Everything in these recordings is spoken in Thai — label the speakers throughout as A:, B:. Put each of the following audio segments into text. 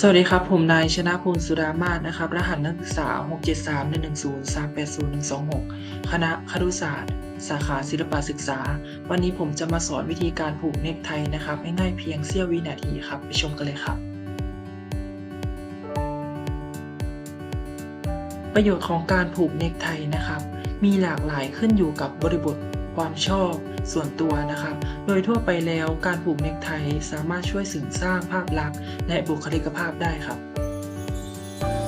A: สวัสดีครับ ผมนายชนะภูลสุดามาศนะครับ รหัสนักศึกษา 673 110 380 126 คณะครุศาสตร์ สาขาศิลปศึกษา วันนี้ผมจะมาสอนวิธีการผูกเนคไทนะครับ ง่ายๆเพียงเสี้ยววินาทีครับ ไปชมกันเลยครับ ประโยชน์ของการผูกเนคไทนะครับ มีหลากหลายขึ้นอยู่กับบริบท ความชอบส่วนตัวนะครับ โดยทั่วไปแล้วการผูกเนคไทสามารถช่วยเสริมสร้างภาพลักษณ์และบุคลิกภาพได้ครับ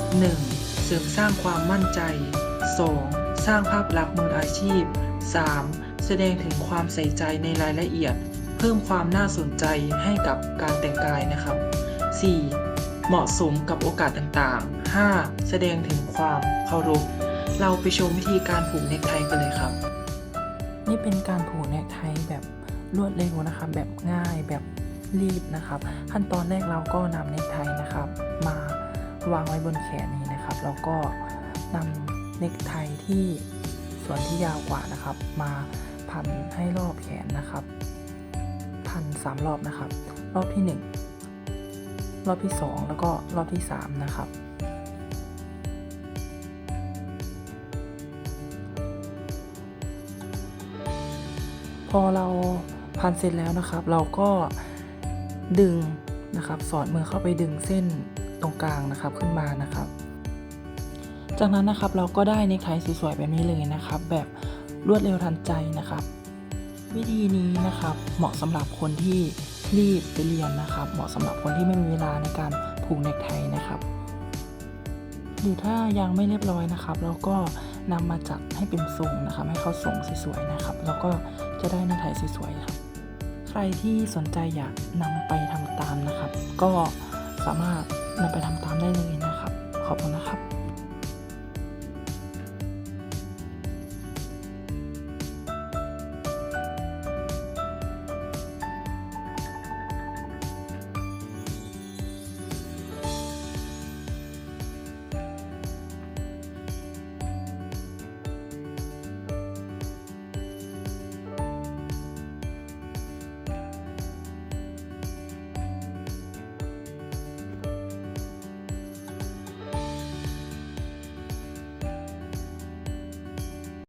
A: 1. เสริมสร้างความมั่นใจ 2. สร้างภาพลักษณ์มืออาชีพ 3. แสดงถึงความใส่ใจในรายละเอียด เพิ่มความน่าสนใจให้กับการแต่งกายนะครับ 4. เหมาะสมกับโอกาสต่างๆ 5. แสดงถึงความเคารพ เราไปชมวิธีการผูกเนคไทกันเลยครับ นี่เป็นการผูกเนคไทแบบรวดเร็วนะครับแบบง่ายแบบรีบนะครับ ขั้นตอนแรกเราก็นำเนคไทนะครับ มาวางไว้บนแขนนี้นะครับแล้วก็นำเนคไทที่ส่วนที่ยาวกว่านะครับ มาพันให้รอบแขนนะครับ พันสามรอบนะครับ รอบที่หนึ่งรอบที่สองแล้วก็รอบที่สามนะครับ พอเราพันเสร็จแล้วนะครับ เราก็ดึงนะครับ สอดมือเข้าไปดึงเส้นตรงกลางนะครับขึ้นมานะครับ จากนั้นนะครับเราก็ได้เนคไทสวยๆแบบนี้เลยนะครับ แบบรวดเร็วทันใจนะครับ วิธีนี้นะครับเหมาะสำหรับคนที่รีบไปเรียนนะครับ เหมาะสำหรับคนที่ไม่มีเวลาในการผูกเนคไทนะครับ หรือถ้ายังไม่เรียบร้อยนะครับ เราก็ นำมาจัดให้เป็นทรงนะคะให้เขาทรงสวยๆนะครับ แล้วก็จะได้หนคไทสวยๆครับ ใครที่สนใจอยากนำไปทำตามนะครับ ก็สามารถนำไปทำตามได้เลยนะ